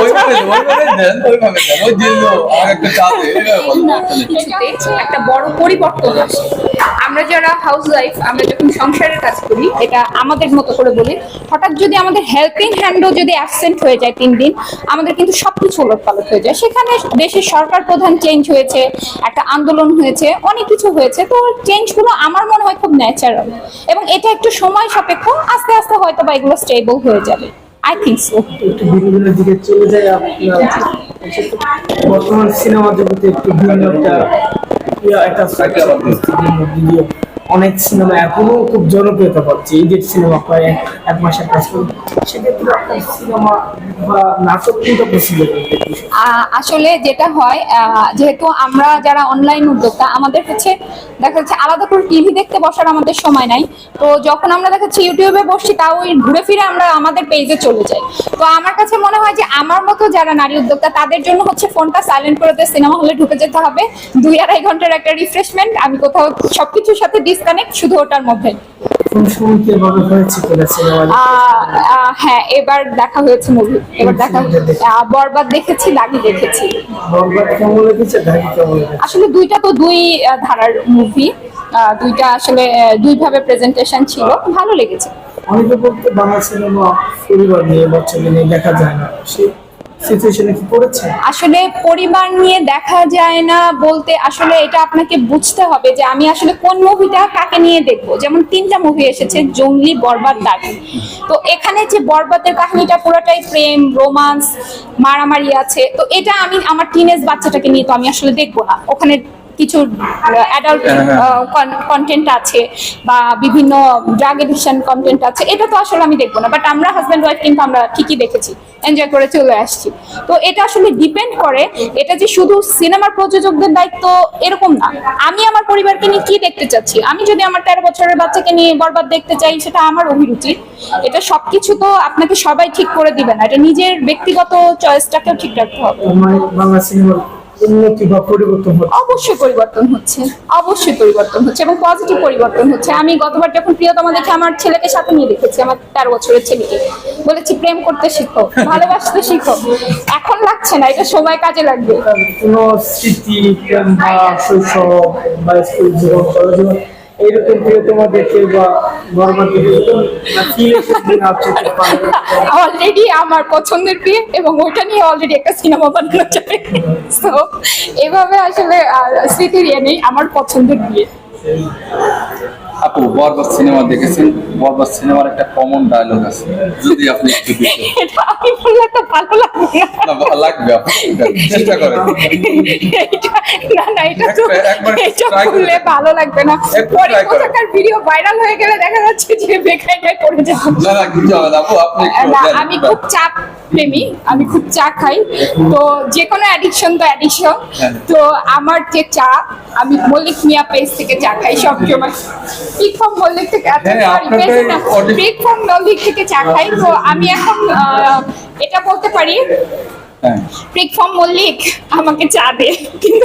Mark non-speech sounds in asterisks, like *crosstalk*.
ওইভাবে ওইভাবে দেন ওইভাবে দেন। ওই দিল আর একটা। কিছুতে বড় পরিবর্তন আসে। আমরা যারা হাউস ওয়াইফ আমরা যখন সংসারের কাজ করি এটা আমাদের মতো করে বলি হঠাৎ যদি আমাদের হেল্পিং হ্যান্ডও যদি অ্যাবসেন্ট হয়ে যায় তিন দিন আমাদের কিন্তু সবকিছু উলটপালট হয়ে যায়। সেখানে দেশের সরকার প্রধান চেঞ্জ হয়েছে একটা আন্দোলন হয়েছে অনেক কিছু হয়েছে। তো চেঞ্জগুলো আমার মনে হয় খুব ন্যাচারাল এবং এটা একটু সময় সাপেক্ষ আস্তে আস্তে হয়তো বা এগুলো স্টেবল হয়ে যাবে। আই থিঙ্ক সো একটু বিনোদনের দিকে চলে যায় আপনার বর্তমান সিনেমা জগতে একটু ভিন্ন একটা একটা অনেক সিনেমা এখনও খুব জনপ্রিয়তা পাচ্ছে। ঈদের সিনেমা প্রায় এক- মাসের কাজ করে সেক্ষেত্রে আপনার সিনেমা আসলে যেটা হয় যেহেতু আমরা যারা অনলাইন উদ্যোক্তা, আমাদের হচ্ছে দেখা যাচ্ছে আলাদা করে টিভি দেখতে বসার আমাদের সময় নাই। তো যখন আমরা দেখা যাচ্ছে ইউটিউবে বসছি, তাও ঘুরে ফিরে আমরা আমাদের পেজে চলে যাই। তো আমার কাছে মনে হয় যে, আমার মতো যারা নারী উদ্যোক্তা, তাদের জন্য হচ্ছে ফোনটা সাইলেন্ট করে সিনেমা হলে ঢুকে যেতে হবে। দুই আড়াই ঘণ্টার একটা রিফ্রেশমেন্ট আমি কোথাও সবকিছুর সাথে ডিসকানেক্ট শুধু ওটার মধ্যে। হ্যাঁ এবার দেখা হয়েছে মুভি এবার দেখা বরবাদ দেখেছি দাগি দেখেছি। আসলে দুইটা তো দুই ধারার মুভি দুইটা আসলে দুইভাবে প্রেজেন্টেশন ছিল। ভালো লেগেছে। অনেকে বলতে বাংলা সিনেমা পরিবার নিয়ে নিয়ে দেখা যায় না। সেই আসলে পরিবার নিয়ে দেখা যায় না বলতে আসলে এটা আপনাকে বুঝতে হবে যে আমি আসলে কোন মুভিটা কাকে নিয়ে দেখব। যেমন তিনটা মুভি এসেছে, জঙ্গলি বরবাদ দাগি তো এখানে যে বরবাদের কাহিনীটা পুরোটাই প্রেম রোমান্স মারামারি আছে। তো এটা আমি, আমার টিনেজ বাচ্চাটাকে নিয়ে তো আমি আসলে দেখব না। ওখানে কিছু অ্যাডাল্ট কন্টেন্ট আছে বা বিভিন্ন ড্রাগ এডিকশন কন্টেন্ট আছে এটা তো আসলে আমি দেখব না বাট আমরা হাজব্যান্ড ওয়াইফ কিন্তু আমরা ঠিকই দেখেছি এনজয় করে চলে আসছি। তো এটা আসলে ডিপেন্ড করে এটা যে শুধু সিনেমার প্রযোজকদের দায়িত্ব এরকম না আমি আমার পরিবারকে নিয়ে কি দেখতে চাচ্ছি? আমি যদি আমার তেরো বছরের বাচ্চাকে নিয়ে বরবাদ দেখতে চাই সেটা আমার অভিরুচি। এটা সবকিছু তো আপনাকে সবাই ঠিক করে দিবে না এটা নিজের ব্যক্তিগত চয়েসটাকেও ঠিক রাখতে হবে। উন্নতি বা পরিবর্তন হচ্ছে? অবশ্যই পরিবর্তন হচ্ছে। অবশ্যই পরিবর্তন হচ্ছে এবং পজিটিভ পরিবর্তন হচ্ছে। আমি গতবার যখন প্রিয়তমা দেখে আমার ছেলেকে সাথে নিয়ে দেখেছি আমার তেরো বছরের ছেলেকে বলেছি প্রেম করতে শিখো ভালোবাসতে শিখো। এখন লাগছে না এটা সময় কাজে লাগবে। কোন স্মৃতি প্রেম বা শৈশব বা স্কুল জীবন কলেজ এইরকম প্রিয়তমা দেখে বা অলরেডি *laughs* আমার পছন্দের বিয়ে এবং ওইটা নিয়ে অলরেডি একটা সিনেমা বানানো যাবে। *laughs* তো এভাবে আসলে স্মৃতির ইয়ে নেই, আমার পছন্দের বিয়ে। আপু বরবাদ সিনেমা দেখেছেন? বরবাদ সিনেমার একটা কমন ডায়লগ আছে। যদি আপনি একটু দিতেন। *laughs* এটা আমি বললে তো ভালো লাগবে। না ভালো লাগবে *laughs* চেষ্টা করেন। না না এটা তো এটা করলে ভালো লাগবে না। পরে কোথাকার ভিডিও ভাইরাল হয়ে গেলে দেখা যাচ্ছে যে বেকায়দায় পড়ে যাবে না না কিছু হবে না আপু আপনি। আমি খুব চা প্রেমী আমি খুব চা খাই। তো যে কোনো অ্যাডিকশন তো অ্যাডিকশন। তো আমার যে চা আমি মল্লিক মিয়া পেজ থেকে চা খাই সব সময় মল্লিক থেকে হ্যাঁ, আপনারটাই audi- পিক ফ্রম মল্লিক থেকে চা খাই। তো আমি এখন আহ, এটা বলতে পারি। হ্যাঁ মল্লিক আমাকে চা দে। কিন্তু